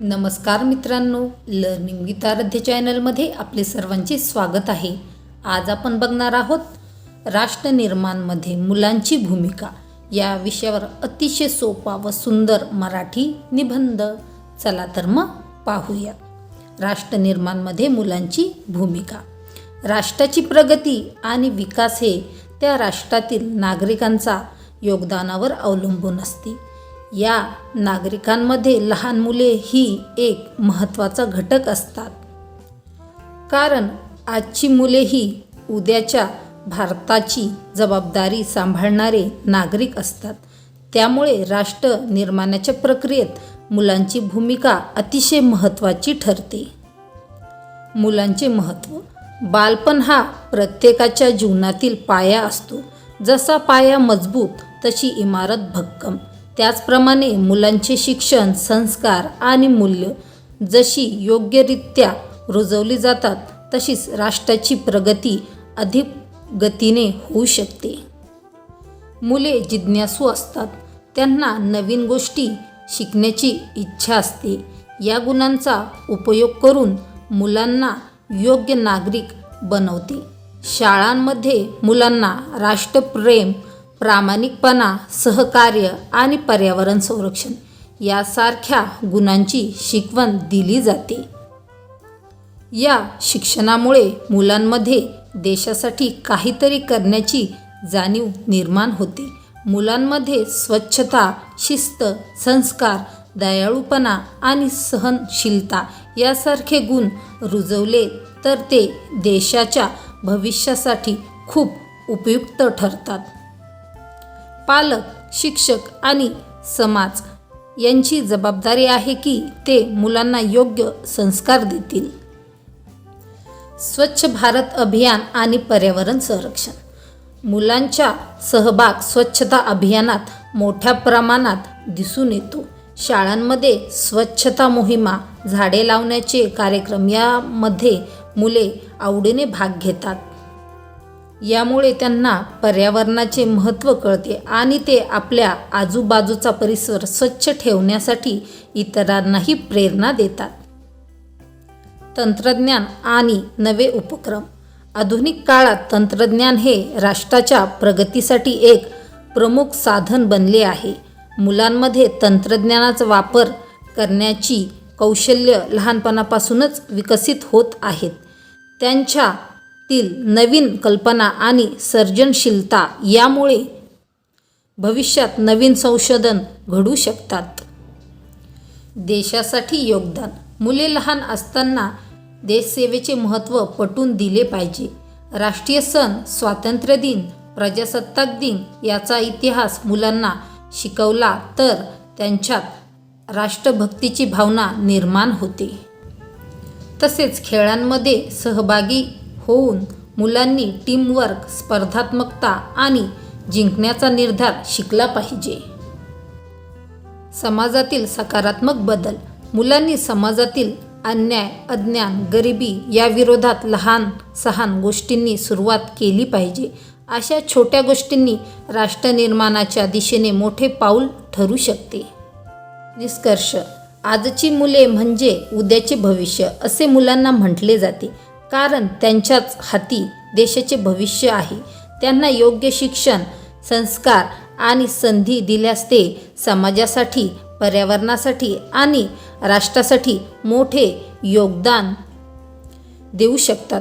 नमस्कार मित्रांनो learning with आराध्य चॅनलमध्ये आपले सर्वांचे स्वागत आहे. आज आपण बघणार आहोत राष्ट्रनिर्माणमध्ये मुलांची भूमिका. या विषयावर अतिशय सोपा व सुंदर मराठी निबंध. चला तर मग पाहूया. राष्ट्रनिर्माणमध्ये मुलांची भूमिका. राष्ट्राची प्रगती आणि विकास हे त्या राष्ट्रातील नागरिकांचा योगदानावर अवलंबून असते. या नागरिकांमध्ये लहान मुले ही एक महत्त्वाचा घटक असतात. कारण आजची मुले ही उद्याच्या भारताची जबाबदारी सांभाळणारे नागरिक असतात. त्यामुळे राष्ट्र निर्माणाच्या प्रक्रियेत मुलांची भूमिका अतिशय महत्त्वाची ठरते. मुलांचे महत्त्व बालपण हा प्रत्येकाच्या जीवनातील पाया असतो. जसा पाया मजबूत तशी इमारत भक्कम. त्याचप्रमाणे मुलांचे शिक्षण संस्कार आणि मूल्य जशी योग्यरित्या रुजवली जातात तशीच राष्ट्राची प्रगती अधिक गतीने होऊ शकते. मुले जिज्ञासू असतात. त्यांना नवीन गोष्टी शिकण्याची इच्छा असते. या गुणांचा उपयोग करून मुलांना योग्य नागरिक बनवते. शाळांमध्ये मुलांना राष्ट्रप्रेम प्रामाणिकपणा सहकार्य आणि पर्यावरण संरक्षण यासारख्या गुणांची शिकवण दिली जाते. या शिक्षणामुळे मुलांमध्ये देशासाठी काहीतरी करण्याची जाणीव निर्माण होते. मुलांमध्ये स्वच्छता शिस्त संस्कार दयाळूपणा आणि सहनशीलता यासारखे गुण रुजवले तर ते देशाच्या भविष्यासाठी खूप उपयुक्त ठरतात. पालक शिक्षक आणि समाज यांची जबाबदारी आहे की ते मुलांना योग्य संस्कार देतील. स्वच्छ भारत अभियान आणि पर्यावरण संरक्षण. मुलांच्या सहभाग स्वच्छता अभियानात मोठ्या प्रमाणात दिसून येतो. शाळांमध्ये स्वच्छता मोहिमा झाडे लावण्याचे कार्यक्रम यामध्ये मुले आवडीने भाग घेतात. यामुळे त्यांना पर्यावरणाचे महत्त्व कळते आणि ते आपल्या आजूबाजूचा परिसर स्वच्छ ठेवण्यासाठी इतरांनाही प्रेरणा देतात. तंत्रज्ञान आणि नवे उपक्रम. आधुनिक काळात तंत्रज्ञान हे राष्ट्राच्या प्रगतीसाठी एक प्रमुख साधन बनले आहे. मुलांमध्ये तंत्रज्ञानाचा वापर करण्याची कौशल्य लहानपणापासूनच विकसित होत आहेत. त्यांच्या तील नवीन कल्पना आणि सर्जनशीलता यामुळे भविष्यात नवीन संशोधन घडू शकतात. देशासाठी योगदान. मुले लहान असताना देशसेवेचे महत्त्व पटवून दिले पाहिजे. राष्ट्रीय सण स्वातंत्र्य दिन प्रजासत्ताक दिन याचा इतिहास मुलांना शिकवला तर त्यांच्यात राष्ट्रभक्तीची भावना निर्माण होते. तसेच खेळांमध्ये सहभागी होऊन मुलांनी टीमवर्क स्पर्धात्मकता आणि जिंकण्याचा निर्धार शिकला पाहिजे. समाजातील सकारात्मक बदल मुलांनी समाजातील अन्याय अज्ञान गरिबी या विरोधात लहान सहान गोष्टींनी सुरुवात केली पाहिजे. अशा छोट्या गोष्टींनी राष्ट्रनिर्माणाच्या दिशेने मोठे पाऊल ठरू शकते. निष्कर्ष आजची मुले म्हणजे उद्याचे भविष्य असे मुलांना म्हटले जाते. कारण त्यांच्याच हाती देशाचे भविष्य आहे. त्यांना योग्य शिक्षण संस्कार आणि संधी दिल्यास ते समाजासाठी पर्यावरणासाठी आणि राष्ट्रासाठी मोठे योगदान देऊ शकतात.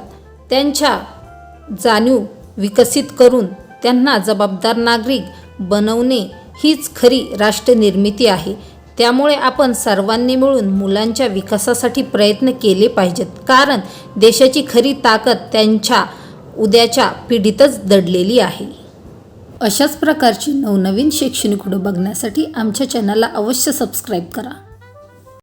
त्यांच्या जाणीव विकसित करून त्यांना जबाबदार नागरिक बनवणे हीच खरी राष्ट्रनिर्मिती आहे. त्यामुळे आपण सर्वांनी मिळून मुलांच्या विकासासाठी प्रयत्न केले पाहिजेत. कारण देशाची खरी ताकद त्यांच्या उद्याच्या पिढीतच दडलेली आहे. अशाच प्रकारची नवनवीन शैक्षणिक व्हिडिओ बघण्यासाठी आमच्या चॅनलला अवश्य सबस्क्राईब करा.